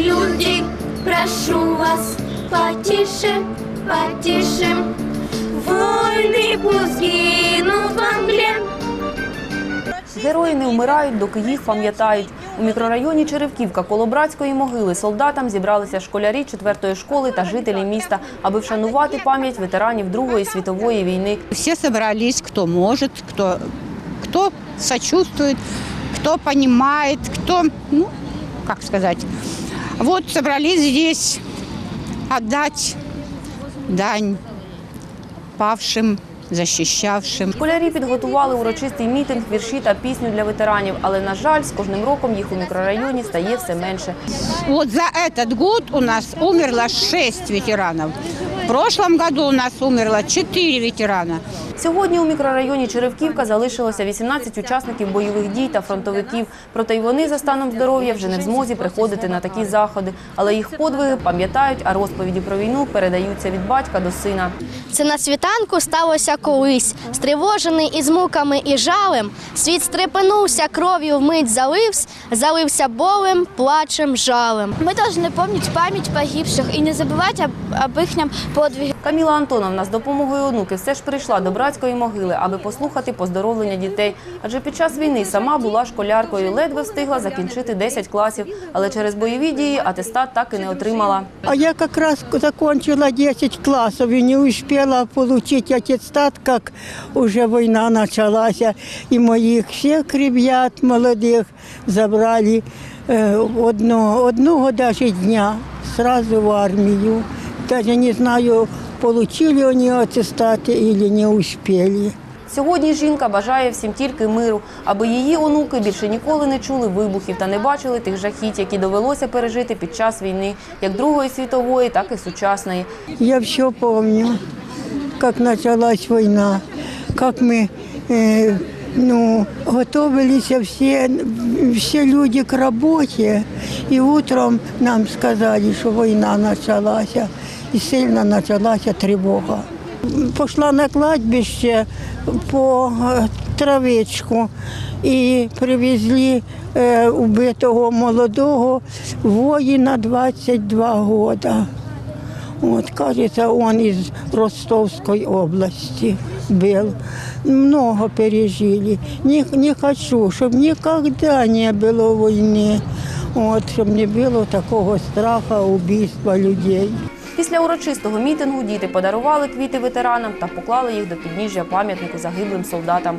люди, прошу вас, потише, потише. Войны пусть гинут во мгле. Герої не вмирають, доки їх пам'ятають. У мікрорайоні Черевківка коло братської могили солдатам зібралися школярі 4-ї школи та жителі міста, аби вшанувати пам'ять ветеранів Другої світової війни. Все собрались, кто может, кто, кто сочувствует, кто понимает, кто, ну, как сказать. Вот собрались здесь отдать дань павшим, защищавшим. Школярі підготували урочистий мітинг, вірші та пісню для ветеранів, але на жаль, з кожним роком їх у мікрорайоні стає все менше. От за этот год у нас умерло 6 ветеранов В прошлом году у нас умерло 4 ветерана. Сьогодні у мікрорайоні Черевківка залишилося 18 учасників бойових дій та фронтовиків. Проте й вони за станом здоров'я вже не в змозі приходити на такі заходи. Але їх подвиги пам'ятають, а розповіді про війну передаються від батька до сина. Це на світанку сталося колись. Стривожений із муками і жалем, світ стрепенувся, кров'ю вмить залився, залився болем, плачем, жалем. Мы должны помнить память погибших и не забывать об, об их. Каміла Антоновна з допомогою онуки все ж прийшла до братської могили, аби послухати поздоровлення дітей. Адже під час війни сама була школяркою, ледве встигла закінчити 10 класів, але через бойові дії атестат так і не отримала. А я как раз закончила 10 классов и не успела получить аттестат, как уже война началась. И моих всех ребят молодых забрали э, одно, одного даже дня сразу в армию Даже не знаю, получили они аттестаты или не успели. Сьогодні жінка бажає всім тільки миру, аби її онуки більше ніколи не чули вибухів та не бачили тих жахіть, які довелося пережити під час війни, як Другої світової, так і сучасної. Я все помню, как началась война, как мы э, ну, готовились все, все люди к работе. И утром нам сказали, что война началась, и сильно началась тревога. Пошла на кладбище по е, травичку і привезли е, убитого молодого воїна 22 роки. Вот, кажется, он из Ростовской области был. Много пережили. Не, не хочу, чтобы никогда не было войны. Вот, чтобы не было такого страха убийства людей. Після урочистого мітингу діти подарували квіти ветеранам та поклали їх до підніжжя пам'ятнику загиблим солдатам.